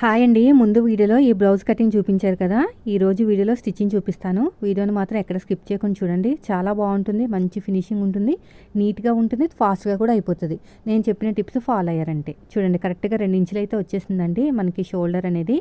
Hi అండి. ముందు వీడియోలో ఈ బ్లౌజ్ కటింగ్ చూపించారు కదా. ఈ రోజు వీడియోలో స్టిచ్చింగ్ చూపిస్తాను. వీడియోని మాత్రం ఎక్కడ స్కిప్ చేయకుండా చూడండి. చాలా బాగుంటుంది. మంచి ఫినిషింగ్ ఉంటుంది. నీట్గా ఉంటుంది. ఫాస్ట్గా కూడా అయిపోతుంది. నేను చెప్పిన టిప్స్ ఫాలో అయ్యారంటే. చూడండి కరెక్ట్గా రెండు ఇంచులు అయితే వచ్చేసిందండి. మనకి షోల్డర్ అనేది.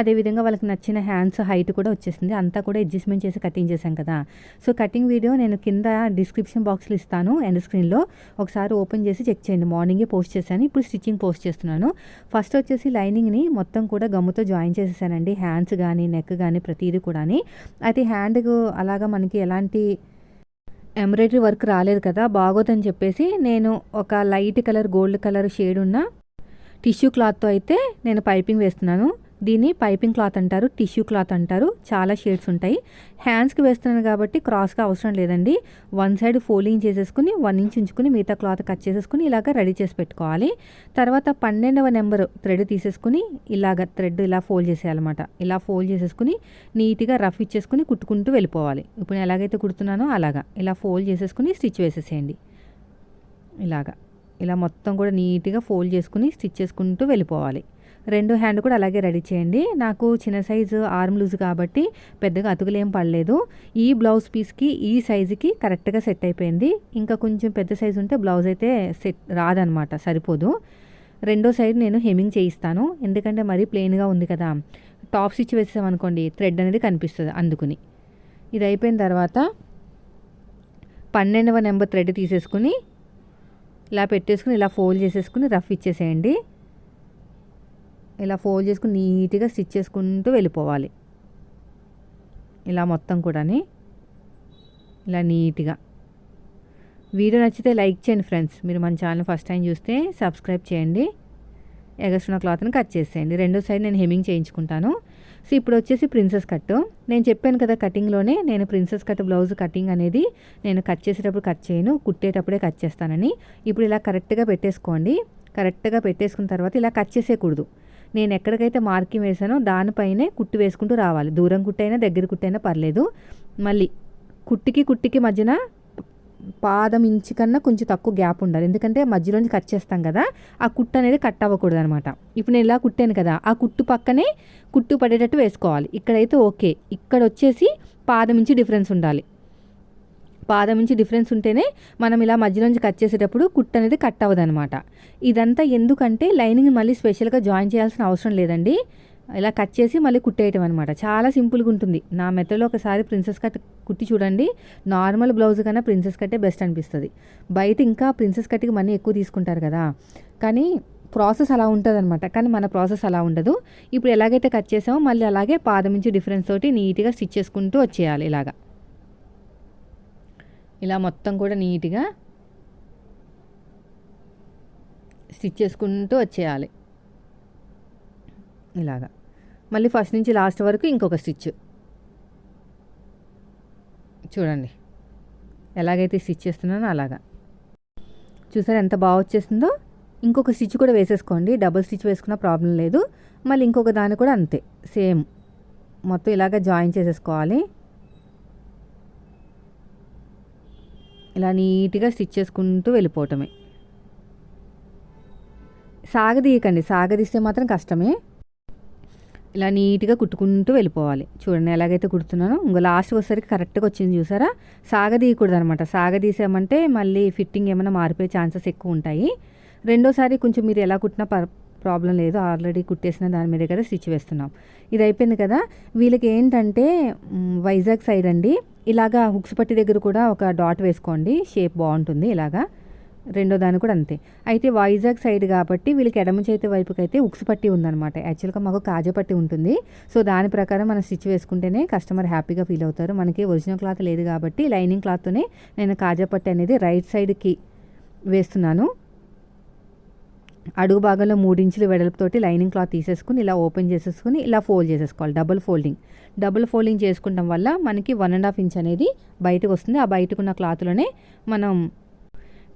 అదేవిధంగా వాళ్ళకి నచ్చిన హ్యాండ్స్ హైట్ కూడా వచ్చేసింది. అంతా కూడా అడ్జస్ట్మెంట్ చేసి కటింగ్ చేశాం కదా. సో కటింగ్ వీడియో నేను కింద డిస్క్రిప్షన్ బాక్స్లో ఇస్తాను. ఎండ్ స్క్రీన్లో ఒకసారి ఓపెన్ చేసి చెక్ చేయండి. మార్నింగే పోస్ట్ చేశాను. ఇప్పుడు స్టిచ్చింగ్ పోస్ట్ చేస్తున్నాను. ఫస్ట్ వచ్చేసి లైనింగ్ని మొత్తం మొత్తం కూడా గమ్ముతో జాయిన్ చేసేసానండి. హ్యాండ్స్ కానీ నెక్ కానీ ప్రతిదీ కూడా అయితే హ్యాండ్కు అలాగా మనకి ఎలాంటి ఎంబ్రాయిడరీ వర్క్ రాలేదు కదా బాగోదని చెప్పేసి నేను ఒక light colour gold colour shade ఉన్న టిష్యూ క్లాత్తో అయితే నేను పైపింగ్ వేస్తున్నాను. దీన్ని పైపింగ్ క్లాత్ అంటారు టిష్యూ క్లాత్ అంటారు. చాలా షేడ్స్ ఉంటాయి. హ్యాండ్స్కి వేస్తున్నాను కాబట్టి క్రాస్గా అవసరం లేదండి. వన్ సైడ్ ఫోల్డింగ్ చేసేసుకుని వన్ ఇంచ్ ఉంచుకుని మిగతా క్లాత్ కట్ చేసేసుకుని ఇలాగ రెడీ చేసి పెట్టుకోవాలి. తర్వాత పన్నెండవ నెంబర్ థ్రెడ్ తీసేసుకుని ఇలాగ థ్రెడ్ ఇలా ఫోల్డ్ చేసేయాలన్నమాట. ఇలా ఫోల్డ్ చేసేసుకుని నీట్గా రఫ్ ఇచ్చేసుకుని కుట్టుకుంటూ వెళ్ళిపోవాలి. ఇప్పుడు ఎలాగైతే కుడుతున్నానో అలాగా. ఇలా ఫోల్డ్ చేసేసుకుని స్టిచ్ వేసేసేయండి. ఇలాగా. ఇలా మొత్తం కూడా నీట్గా ఫోల్డ్ చేసుకుని స్టిచ్ చేసుకుంటూ వెళ్ళిపోవాలి. రెండు హ్యాండ్ కూడా అలాగే రెడీ చేయండి. నాకు చిన్న సైజు ఆర్మ్ లూజ్ కాబట్టి పెద్దగా అతుకులేం పడలేదు. ఈ బ్లౌజ్ పీస్కి ఈ సైజుకి కరెక్ట్గా సెట్ అయిపోయింది. ఇంకా కొంచెం పెద్ద సైజు ఉంటే బ్లౌజ్ అయితే సెట్ రాదనమాట సరిపోదు. రెండో సైడ్ నేను హెమింగ్ చేయిస్తాను. ఎందుకంటే మరీ ప్లెయిన్గా ఉంది కదా. టాప్ స్టిచ్ వేసామనుకోండి థ్రెడ్ అనేది కనిపిస్తుంది అందుకుని. ఇది అయిపోయిన తర్వాత పన్నెండవ నెంబర్ థ్రెడ్ తీసేసుకుని ఇలా పెట్టేసుకుని ఇలా ఫోల్డ్ చేసేసుకుని రఫ్ ఇచ్చేసేయండి. ఇలా ఫోల్డ్ చేసుకుని నీట్గా స్టిచ్ చేసుకుంటూ వెళ్ళిపోవాలి. ఇలా మొత్తం కూడాని ఇలా నీట్గా. వీడియో నచ్చితే లైక్ చేయండి ఫ్రెండ్స్. మీరు మన ఛానల్ ఫస్ట్ టైం చూస్తే సబ్స్క్రైబ్ చేయండి. ఎగస్ట్రున్న క్లాత్ని కట్ చేసేయండి. రెండో సైడ్ నేను హెమింగ్ చేయించుకుంటాను. సో ఇప్పుడు వచ్చేసి ప్రిన్సెస్ కట్ నేను చెప్పాను కదా కటింగ్లోనే నేను ప్రిన్సెస్ కట్ బ్లౌజ్ కటింగ్ అనేది నేను కట్ చేసేటప్పుడు కట్ చేయను. కుట్టేటప్పుడే కట్ చేస్తానని. ఇప్పుడు ఇలా కరెక్ట్గా పెట్టేసుకోండి. కరెక్ట్గా పెట్టేసుకున్న తర్వాత ఇలా కట్ చేసేయకూడదు. నేను ఎక్కడికైతే మార్కింగ్ వేసానో దానిపైనే కుట్టు వేసుకుంటూ రావాలి. దూరం కుట్టైనా దగ్గర కుట్టైనా పర్లేదు. మళ్ళీ కుట్టికి కుట్టికి మధ్యన పాదం ఇంచు కన్నా కొంచెం తక్కువ గ్యాప్ ఉండాలి. ఎందుకంటే మధ్యలోంచి కట్ చేస్తాం కదా ఆ కుట్టు అనేది కట్ అవ్వకూడదు అనమాట ఇప్పుడు నేను ఇలా కుట్టాను కదా ఆ కుట్టు పక్కనే కుట్టు పడేటట్టు వేసుకోవాలి. ఇక్కడైతే ఓకే. ఇక్కడ వచ్చేసి పాదం ఇంచి డిఫరెన్స్ ఉండాలి. పాదం నుంచి డిఫరెన్స్ ఉంటేనే మనం ఇలా మధ్యలోంచి కట్ చేసేటప్పుడు కుట్ అనేది కట్ అవ్వదనమాట ఇదంతా ఎందుకంటే లైనింగ్ మళ్ళీ స్పెషల్గా జాయిన్ చేయాల్సిన అవసరం లేదండి. ఇలా కట్ చేసి మళ్ళీ కుట్టేయటం అనమాట చాలా సింపుల్గా ఉంటుంది. నా మెత్తలో ఒకసారి ప్రిన్సెస్ కట్ కుట్టి చూడండి. నార్మల్ బ్లౌజ్ కన్నా ప్రిన్సెస్ కట్టే బెస్ట్ అనిపిస్తుంది. బయట ఇంకా ప్రిన్సెస్ కట్కి మనీ ఎక్కువ తీసుకుంటారు కదా. కానీ ప్రాసెస్ అలా ఉంటుంది అనమాట కానీ మన ప్రాసెస్ అలా ఉండదు. ఇప్పుడు ఎలాగైతే కట్ చేసామో మళ్ళీ అలాగే పాదం నుంచి డిఫరెన్స్ తోటి నీట్గా స్టిచ్ చేసుకుంటూ వచ్చేయాలి ఇలాగా. ఇలా మొత్తం కూడా నీట్గా స్టిచ్ చేసుకుంటూ వచ్చేయాలి. ఇలాగా. మళ్ళీ ఫస్ట్ నుంచి లాస్ట్ వరకు ఇంకొక స్టిచ్. చూడండి. ఎలాగైతే స్టిచ్ చేస్తున్నానో అలాగా. చూసారు ఎంత బాగా వచ్చేసిందో? ఇంకొక స్టిచ్ కూడా వేసేసుకోండి. డబుల్ స్టిచ్ వేసుకున్న ప్రాబ్లం లేదు. మళ్ళీ ఇంకొక దాన్ని కూడా అంతే. సేమ్. మొత్తం ఇలాగ జాయిన్ చేసేసుకోవాలి. ఇలా నీట్గా స్టిచ్ చేసుకుంటూ వెళ్ళిపోవటమే. సాగదీయకండి. సాగదీస్తే మాత్రం కష్టమే. ఇలా నీట్గా కుట్టుకుంటూ వెళ్ళిపోవాలి. చూడండి ఎలాగైతే కుడుతున్నానో. ఇంకో లాస్ట్ వచ్చేసరికి కరెక్ట్గా వచ్చింది చూసారా? సాగదీయకూడదు అనమాట సాగదీసామంటే మళ్ళీ ఫిట్టింగ్ ఏమైనా మారిపోయే ఛాన్సెస్ ఎక్కువ ఉంటాయి. రెండోసారి కొంచెం మీరు ఎలా కుట్టినా ప్రాబ్లం లేదు ఆల్రెడీ కుట్టేసిన దాని మీద కదా స్టిచ్ వేస్తున్నాం. ఇది అయిపోయింది కదా. వీళ్ళకి ఏంటంటే వైజాగ్ సైడ్ అండి. ఇలాగా హుక్స్ పట్టి దగ్గర కూడా ఒక డాట్ వేసుకోండి. షేప్ బాగుంటుంది ఇలాగా. రెండో దాని కూడా అంతే. అయితే వైజాగ్ సైడ్ కాబట్టి వీళ్ళకి ఎడమ చేతి వైపుకి అయితే ఉక్స్ పట్టి ఉందన్నమాట. యాక్చువల్గా మాకు కాజా పట్టి ఉంటుంది. సో దాని ప్రకారం మనం స్టిచ్ వేసుకుంటేనే కస్టమర్ హ్యాపీగా ఫీల్ అవుతారు. మనకి ఒరిజినల్ క్లాత్ లేదు కాబట్టి లైనింగ్ క్లాత్తోనే నేను కాజా పట్టి అనేది రైట్ సైడ్కి వేస్తున్నాను. అడుగు భాగంలో మూడించులు వెడల్పుతోటి లైనింగ్ క్లాత్ తీసేసుకుని ఇలా ఓపెన్ చేసేసుకుని ఇలా ఫోల్డ్ చేసేసుకోవాలి. Double folding. డబుల్ ఫోల్డింగ్ చేసుకుంటాం వల్ల మనకి వన్ అండ్ హాఫ్ ఇంచ్ అనేది బయటకు వస్తుంది. ఆ బయటకున్న క్లాత్లోనే మనం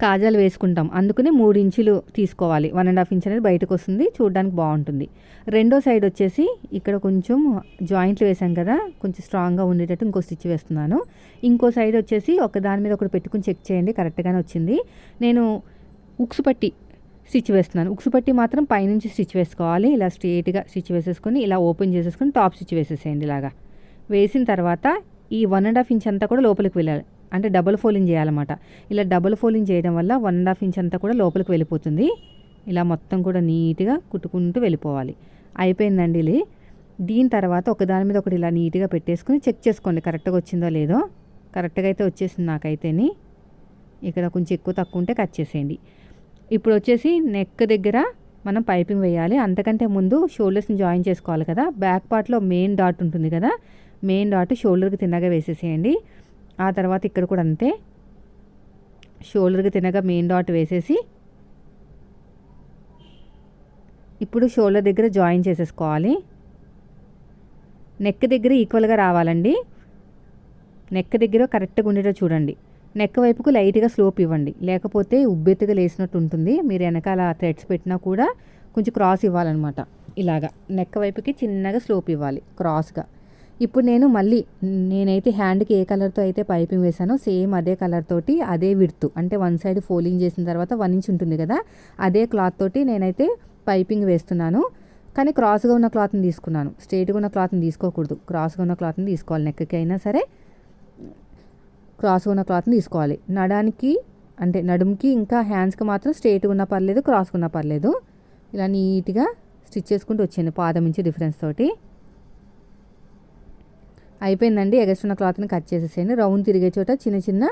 కాజాలు వేసుకుంటాం. అందుకనే మూడు ఇంచులు తీసుకోవాలి. వన్ అండ్ హాఫ్ ఇంచ్ అనేది బయటకు వస్తుంది. చూడడానికి బాగుంటుంది. రెండో సైడ్ వచ్చేసి ఇక్కడ కొంచెం జాయింట్లు వేసాం కదా కొంచెం స్ట్రాంగ్గా ఉండేటట్టు ఇంకో స్టిచ్ వేస్తున్నాను. ఇంకో సైడ్ వచ్చేసి ఒక దాని మీద ఒకటి పెట్టుకుని చెక్ చేయండి. కరెక్ట్గానే వచ్చింది. నేను ఉక్స్ పట్టి స్టిచ్ వేస్తున్నాను. ఉక్సు పట్టి మాత్రం పైనుంచి స్టిచ్ వేసుకోవాలి. ఇలా స్ట్రేట్గా స్టిచ్ వేసేసుకొని ఇలా ఓపెన్ చేసేసుకొని టాప్ స్టిచ్ వేసేసేయండి ఇలాగా. వేసిన తర్వాత ఈ వన్ అండ్ హాఫ్ ఇంచ్ అంతా కూడా లోపలికి వెళ్ళాలి. అంటే డబుల్ ఫోలింగ్ చేయాలన్నమాట. ఇలా డబుల్ ఫోలింగ్ చేయడం వల్ల వన్ అండ్ హాఫ్ ఇంచ్ అంతా కూడా లోపలికి వెళ్ళిపోతుంది. ఇలా మొత్తం కూడా నీట్గా కుట్టుకుంటూ వెళ్ళిపోవాలి. అయిపోయిందండి ఇది. దీని తర్వాత ఒకదాని మీద ఒకటి ఇలా నీట్గా పెట్టేసుకుని చెక్ చేసుకోండి కరెక్ట్గా వచ్చిందో లేదో. కరెక్ట్గా అయితే వచ్చేసింది నాకైతేని. ఇక్కడ కొంచెం ఎక్కువ తక్కువ ఉంటే కట్ చేసేయండి. ఇప్పుడు వచ్చేసి నెక్ దగ్గర మనం పైపింగ్ వేయాలి. అంతకంటే ముందు షోల్డర్స్ని జాయిన్ చేసుకోవాలి కదా. బ్యాక్ పార్ట్లో మెయిన్ డాట్ ఉంటుంది కదా. మెయిన్ డాట్ షోల్డర్కి తిన్నగా వేసేసేయండి. ఆ తర్వాత ఇక్కడ కూడా అంతే. షోల్డర్కి తినగా మెయిన్ డాట్ వేసేసి ఇప్పుడు షోల్డర్ దగ్గర జాయిన్ చేసేసుకోవాలి. నెక్ దగ్గర ఈక్వల్గా రావాలండి. నెక్ దగ్గర కరెక్ట్గా ఉండేటో చూడండి. నెక్ వైపుకు లైట్గా స్లోప్ ఇవ్వండి. లేకపోతే ఉబ్బెత్తుగా లేసినట్టు ఉంటుంది. మీరు వెనకాల థ్రెడ్స్ పెట్టినా కూడా కొంచెం క్రాస్ ఇవ్వాలన్నమాట. ఇలాగా నెక్ వైపుకి చిన్నగా స్లోప్ ఇవ్వాలి క్రాస్గా. ఇప్పుడు నేను మళ్ళీ నేనైతే హ్యాండ్కి ఏ కలర్తో అయితే పైపింగ్ వేసానో సేమ్ అదే కలర్ తోటి అదే విడుతు. అంటే వన్ సైడ్ ఫోల్డింగ్ చేసిన తర్వాత వన్ ఇంచ్ ఉంటుంది కదా అదే క్లాత్ తోటి నేనైతే పైపింగ్ వేస్తున్నాను. కానీ క్రాస్గా ఉన్న క్లాత్ని తీసుకున్నాను. స్ట్రేట్గా ఉన్న క్లాత్ని తీసుకోకూడదు. క్రాస్గా ఉన్న క్లాత్ని తీసుకోవాలి. నెక్కి అయినా సరే క్రాస్ ఉన్న క్లాత్ని తీసుకోవాలి. నడానికి అంటే నడుముకి ఇంకా హ్యాండ్స్కి మాత్రం స్ట్రేట్గా ఉన్నా పర్లేదు క్రాస్గా ఉన్నా పర్లేదు. ఇలా నీట్గా స్టిచ్ చేసుకుంటూ వచ్చింది పాదం నుంచి డిఫరెన్స్ తోటి. అయిపోయిందండి ఎగస్ట్రున్న క్లాత్ని కట్ చేసేసేయండి. రౌండ్ తిరిగే చోట చిన్న చిన్న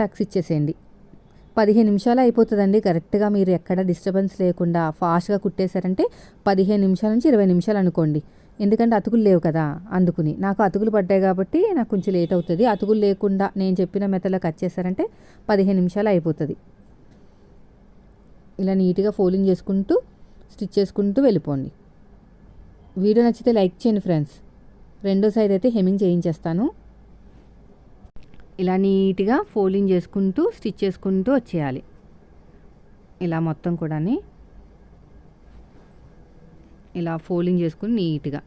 టక్స్ ఇచ్చేసేయండి. పదిహేను నిమిషాలు అయిపోతుందండి. కరెక్ట్గా మీరు ఎక్కడ డిస్టర్బెన్స్ లేకుండా ఫాస్ట్గా కుట్టేశారంటే పదిహేను నిమిషాల నుంచి ఇరవై నిమిషాలు అనుకోండి. ఎందుకంటే అతుకులు లేవు కదా అందుకుని. నాకు అతుకులు పడ్డాయి కాబట్టి నాకు కొంచెం లేట్ అవుతుంది. అతుకులు లేకుండా నేను చెప్పిన మెథడ్లో కట్ చేశారంటే పదిహేను నిమిషాలు అయిపోతుంది. ఇలా నీట్గా ఫోల్డింగ్ చేసుకుంటూ స్టిచ్ చేసుకుంటూ వెళ్ళిపోండి. వీడియో నచ్చితే లైక్ చేయండి ఫ్రెండ్స్. రెండో సైడ్ అయితే హెమ్మింగ్ చేయించేస్తాను. ఇలా నీట్గా ఫోల్డింగ్ చేసుకుంటూ స్టిచ్ చేసుకుంటూ వచ్చేయాలి. ఇలా మొత్తం కూడా ఇలా ఫోల్డింగ్ చేసుకుని నీట్గా.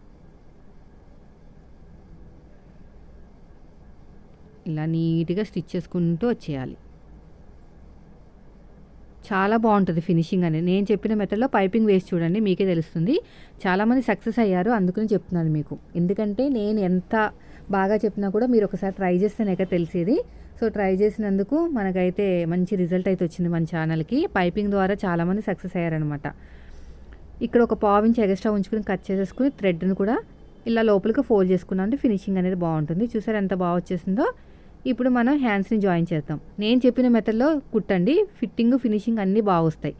ఇలా నీట్గా స్టిచ్ చేసుకుంటూ వచ్చేయాలి. చాలా బాగుంటుంది ఫినిషింగ్ అనేది. నేను చెప్పిన మెథడ్లో పైపింగ్ వేసి చూడండి మీకే తెలుస్తుంది. చాలామంది సక్సెస్ అయ్యారు అందుకని చెప్తున్నాను మీకు. ఎందుకంటే నేను ఎంత బాగా చెప్పినా కూడా మీరు ఒకసారి ట్రై చేస్తేనే తెలిసేది. సో ట్రై చేసినందుకు మనకైతే మంచి రిజల్ట్ అయితే వచ్చింది మన ఛానల్కి. పైపింగ్ ద్వారా చాలామంది సక్సెస్ అయ్యారనమాట ఇక్కడ ఒక పావు ఇంచ్ ఎక్స్ట్రా ఉంచుకుని కట్ చేసేసుకుని థ్రెడ్ని కూడా ఇలా లోపలికి ఫోల్డ్ చేసుకున్నాం అంటే ఫినిషింగ్ అనేది బాగుంటుంది. చూసారు ఎంత బాగా వచ్చేసిందో? ఇప్పుడు మనం హ్యాండ్స్ని జాయిన్ చేద్దాం. నేను చెప్పిన మెథడ్లో కుట్టండి ఫిట్టింగ్ ఫినిషింగ్ అన్నీ బాగా వస్తాయి.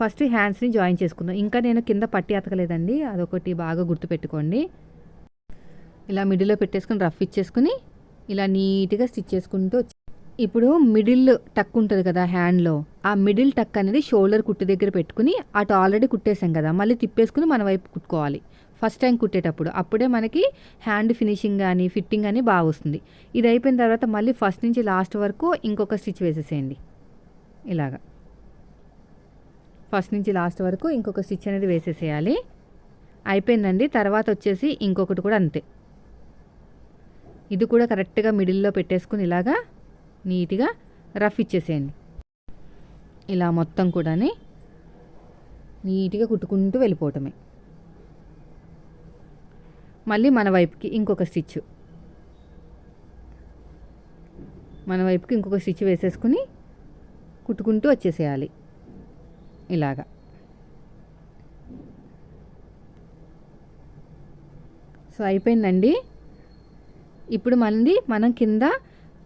ఫస్ట్ హ్యాండ్స్ని జాయిన్ చేసుకుందాం. ఇంకా నేను కింద పట్టి అతకలేదండి. అదొకటి బాగా గుర్తుపెట్టుకోండి. ఇలా మిడిల్లో పెట్టేసుకుని రఫ్ ఇచ్చేసుకుని ఇలా నీట్గా స్టిచ్ చేసుకుంటూ ఇప్పుడు మిడిల్ టక్ ఉంటుంది కదా హ్యాండ్లో ఆ మిడిల్ టక్ అనేది షోల్డర్ కుట్టు దగ్గర పెట్టుకుని అటు ఆల్రెడీ కుట్టేసాం కదా మళ్ళీ తిప్పేసుకుని మన వైపు కుట్టుకోవాలి. ఫస్ట్ టైం కుట్టేటప్పుడు అప్పుడే మనకి హ్యాండ్ ఫినిషింగ్ కానీ ఫిట్టింగ్ కానీ బాగా వస్తుంది. ఇది అయిపోయిన తర్వాత మళ్ళీ ఫస్ట్ నుంచి లాస్ట్ వరకు ఇంకొక స్టిచ్ వేసేసేయండి. ఇలాగా. ఫస్ట్ నుంచి లాస్ట్ వరకు ఇంకొక స్టిచ్ అనేది వేసేసేయాలి. అయిపోయిందండి తర్వాత వచ్చేసి ఇంకొకటి కూడా అంతే. ఇది కూడా కరెక్ట్గా మిడిల్లో పెట్టేసుకుని ఇలాగా నీట్గా రఫ్ ఇచ్చేసేయండి. ఇలా మొత్తం కూడా నీట్గా కుట్టుకుంటూ వెళ్ళిపోవటమే. మళ్ళీ మన వైపుకి ఇంకొక స్టిచ్ మన వైపుకి ఇంకొక స్టిచ్ వేసేసుకుని కుట్టుకుంటూ వచ్చేసేయాలి. ఇలాగా. సో అయిపోయిందండి. ఇప్పుడు మళ్ళీ మనం కింద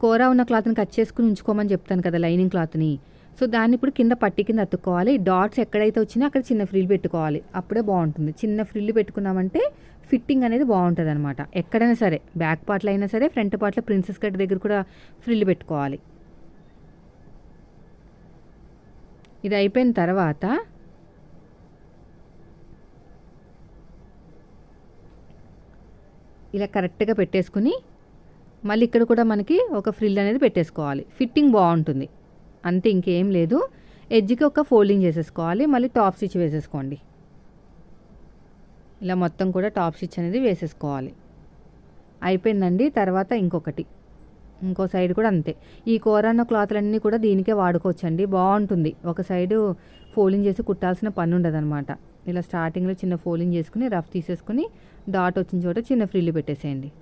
కూర ఉన్న క్లాత్ని కట్ చేసుకుని ఉంచుకోమని చెప్తాను కదా లైనింగ్ క్లాత్ని. సో దాన్ని ఇప్పుడు కింద పట్టి కింద అతుక్కోవాలి. డాట్స్ ఎక్కడైతే వచ్చినా అక్కడ చిన్న ఫ్రిల్ పెట్టుకోవాలి. అప్పుడే బాగుంటుంది. చిన్న ఫ్రిల్ పెట్టుకున్నామంటే ఫిట్టింగ్ అనేది బాగుంటుంది అనమాట ఎక్కడైనా సరే బ్యాక్ పార్ట్లో అయినా సరే ఫ్రంట్ పార్ట్లో ప్రిన్సెస్ కట్ దగ్గర కూడా ఫ్రిల్ పెట్టుకోవాలి. ఇది అయిపోయిన తర్వాత ఇలా కరెక్ట్గా పెట్టేసుకుని మళ్ళీ ఇక్కడ కూడా మనకి ఒక ఫ్రిల్ అనేది పెట్టేసుకోవాలి. ఫిట్టింగ్ బాగుంటుంది. అంతే ఇంకేం లేదు. ఎడ్జ్కి ఒక ఫోల్డింగ్ చేసేసుకోవాలి. మళ్ళీ టాప్ స్టిచ్ వేసేసుకోండి. ఇలా మొత్తం కూడా టాప్ స్టిచ్ అనేది వేసేసుకోవాలి. అయిపోయిందండి. తర్వాత ఇంకొకటి. ఇంకో సైడ్ కూడా అంతే. ఈ కోరాన్న క్లాత్లన్నీ కూడా దీనికే వాడుకోవచ్చండి. బాగుంటుంది. ఒక సైడు ఫోల్డింగ్ చేసి కుట్టాల్సిన పని ఉండదు ఇలా స్టార్టింగ్లో చిన్న ఫోల్డింగ్ చేసుకుని రఫ్ తీసేసుకుని డాట్ వచ్చిన చోట చిన్న ఫ్రిల్లు పెట్టేసేయండి.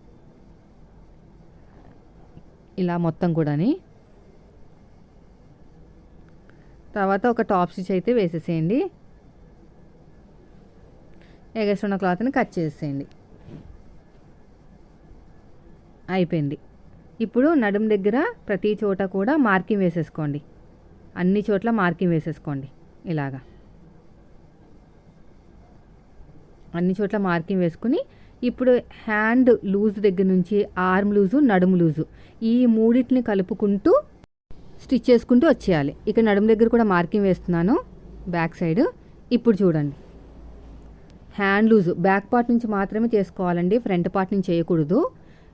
ఇలా మొత్తం కూడాని. తర్వాత ఒక టాప్ స్టిచ్ అయితే వేసేసేయండి. ఎగస్ట్రున్న క్లాత్ని కట్ చేసేయండి అయిపోయింది. ఇప్పుడు నడుం దగ్గర ప్రతి చోట కూడా మార్కింగ్ వేసేసుకోండి. అన్ని చోట్ల మార్కింగ్ వేసేసుకోండి. ఇలాగా. అన్ని చోట్ల మార్కింగ్ వేసుకుని ఇప్పుడు హ్యాండ్ లూజ్ దగ్గర నుంచి ఆర్మ్ లూజు నడుము లూజు. ఈ మూడింటిని కలుపుకుంటూ స్టిచ్ చేసుకుంటూ వచ్చేయాలి. ఇక్కడ నడుము దగ్గర కూడా మార్కింగ్ వేస్తున్నాను. Back side. ఇప్పుడు చూడండి. Hand loose. బ్యాక్ పార్ట్ నుంచి మాత్రమే చేసుకోవాలండి. ఫ్రంట్ పార్ట్ నుంచి చేయకూడదు.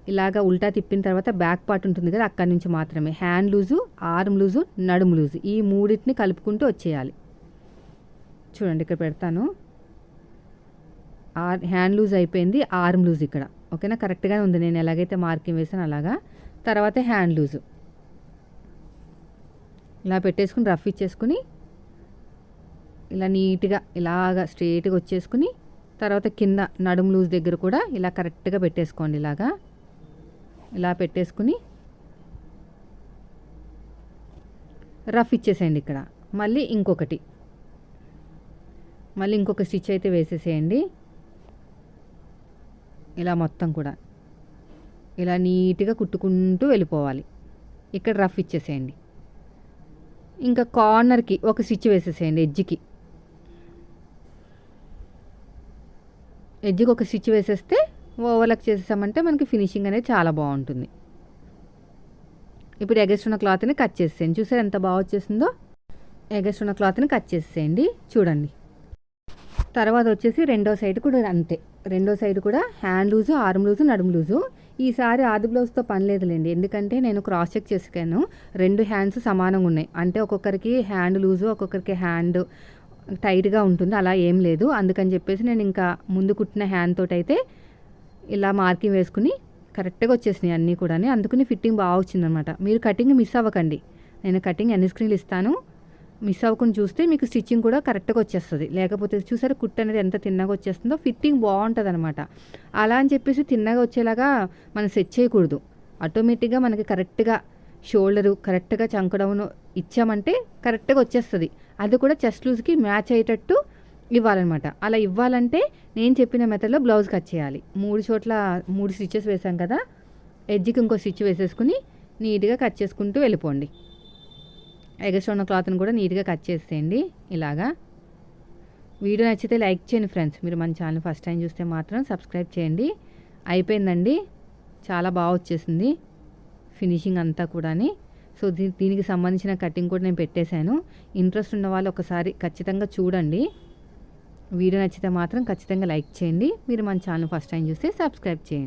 ఇలాగ ఉల్టా తిప్పిన తర్వాత బ్యాక్ పార్ట్ ఉంటుంది కదా అక్కడి నుంచి మాత్రమే. హ్యాండ్ లూజు ఆర్మ్ లూజు నడుము లూజు. ఈ మూడింటిని కలుపుకుంటూ వచ్చేయాలి. చూడండి ఇక్కడ పెడతాను. ఆర్ హ్యాండ్ లూజ్ అయిపోయింది ఆర్మ్ లూజ్ ఇక్కడ. ఓకేనా? కరెక్ట్గానే ఉంది. నేను ఎలాగైతే మార్కింగ్ వేసాను అలాగా. తర్వాత హ్యాండ్ లూజు. ఇలా పెట్టేసుకుని రఫ్ ఇచ్చేసుకుని ఇలా నీట్గా ఇలాగా స్ట్రేట్గా వచ్చేసుకుని తర్వాత కింద నడుము లూజ్ దగ్గర కూడా ఇలా కరెక్ట్గా పెట్టేసుకోండి ఇలాగా. ఇలా పెట్టేసుకుని రఫ్ ఇచ్చేసేయండి ఇక్కడ. మళ్ళీ ఇంకొకటి. మళ్ళీ ఇంకొక స్టిచ్ అయితే వేసేసేయండి. ఇలా మొత్తం కూడా. ఇలా నీట్గా కుట్టుకుంటూ వెళ్ళిపోవాలి. ఇక్కడ రఫ్ ఇచ్చేసేయండి. ఇంకా కార్నర్కి ఒక స్టిచ్ వేసేసేయండి ఎడ్జ్కి. ఎడ్జ్కి ఒక స్టిచ్ వేసేస్తే ఓవర్లక్ చేసేసామంటే మనకి ఫినిషింగ్ అనేది చాలా బాగుంటుంది. ఇప్పుడు ఎగస్ట్ ఉన్న క్లాత్ని కట్ చేసేయండి చూసారు ఎంత బాగా వచ్చేసిందో? ఎగస్ట్ ఉన్న క్లాత్ని కట్ చేసేయండి చూడండి. తర్వాత వచ్చేసి రెండో సైడ్ కూడా అంతే. రెండో సైడ్ కూడా హ్యాండ్ లూజు ఆర్మ్ లూజు నడుము లూజు. ఈసారి ఆది బ్లౌజ్తో పని లేదులేండి. ఎందుకంటే నేను క్రాస్ చెక్ చేసుకాను రెండు హ్యాండ్స్ సమానంగా ఉన్నాయి. అంటే ఒక్కొక్కరికి హ్యాండ్ లూజు ఒక్కొక్కరికి హ్యాండ్ టైట్గా ఉంటుంది. అలా ఏం లేదు. అందుకని చెప్పేసి నేను ఇంకా ముందు కుట్టిన హ్యాండ్ తోటి అయితే ఇలా మార్కింగ్ వేసుకుని కరెక్ట్గా వచ్చేసినాయి అన్నీ కూడా అందుకని ఫిట్టింగ్ బాగా వచ్చిందనమాట. మీరు కటింగ్ మిస్ అవ్వకండి. నేను కటింగ్ ఎన్ని స్క్రీన్లు ఇస్తాను. మిస్ అవ్వకుండా చూస్తే మీకు స్టిచ్చింగ్ కూడా కరెక్ట్గా వచ్చేస్తుంది. లేకపోతే చూసారు కుట్ అనేది ఎంత తిన్నగా వచ్చేస్తుందో ఫిట్టింగ్ బాగుంటుంది అనమాట అలా అని చెప్పేసి తిన్నగా వచ్చేలాగా మనం సెట్ చేయకూడదు. ఆటోమేటిక్గా మనకి కరెక్ట్గా షోల్డరు కరెక్ట్గా చంకడమును ఇచ్చామంటే కరెక్ట్గా వచ్చేస్తుంది. అది కూడా చెస్ట్ లూజ్కి మ్యాచ్ అయ్యేటట్టు ఇవ్వాలన్నమాట. అలా ఇవ్వాలంటే నేను చెప్పిన మెథడ్లో బ్లౌజ్ కట్ చేయాలి. మూడు చోట్ల మూడు స్టిచ్చెస్ వేసాం కదా ఎడ్జ్కి ఇంకో స్టిచ్ వేసేసుకుని నీట్గా కట్ చేసుకుంటూ వెళ్ళిపోండి. ఎగస్ట్రా ఉన్న క్లాత్ని కూడా నీట్గా కట్ చేసేయండి. ఇలాగా. వీడియో నచ్చితే లైక్ చేయండి ఫ్రెండ్స్. మీరు మన ఛానల్ ఫస్ట్ టైం చూస్తే మాత్రం సబ్స్క్రైబ్ చేయండి. అయిపోయిందండి. చాలా బాగా వచ్చేసింది. ఫినిషింగ్ అంతా కూడాని. సో దీనికి సంబంధించిన కటింగ్ కూడా నేను పెట్టేశాను. ఇంట్రెస్ట్ ఉన్న వాళ్ళు ఒకసారి ఖచ్చితంగా చూడండి. వీడియో నచ్చితే మాత్రం ఖచ్చితంగా లైక్ చేయండి. మీరు మన ఛానల్ ఫస్ట్ టైం చూస్తే సబ్స్క్రైబ్ చేయండి.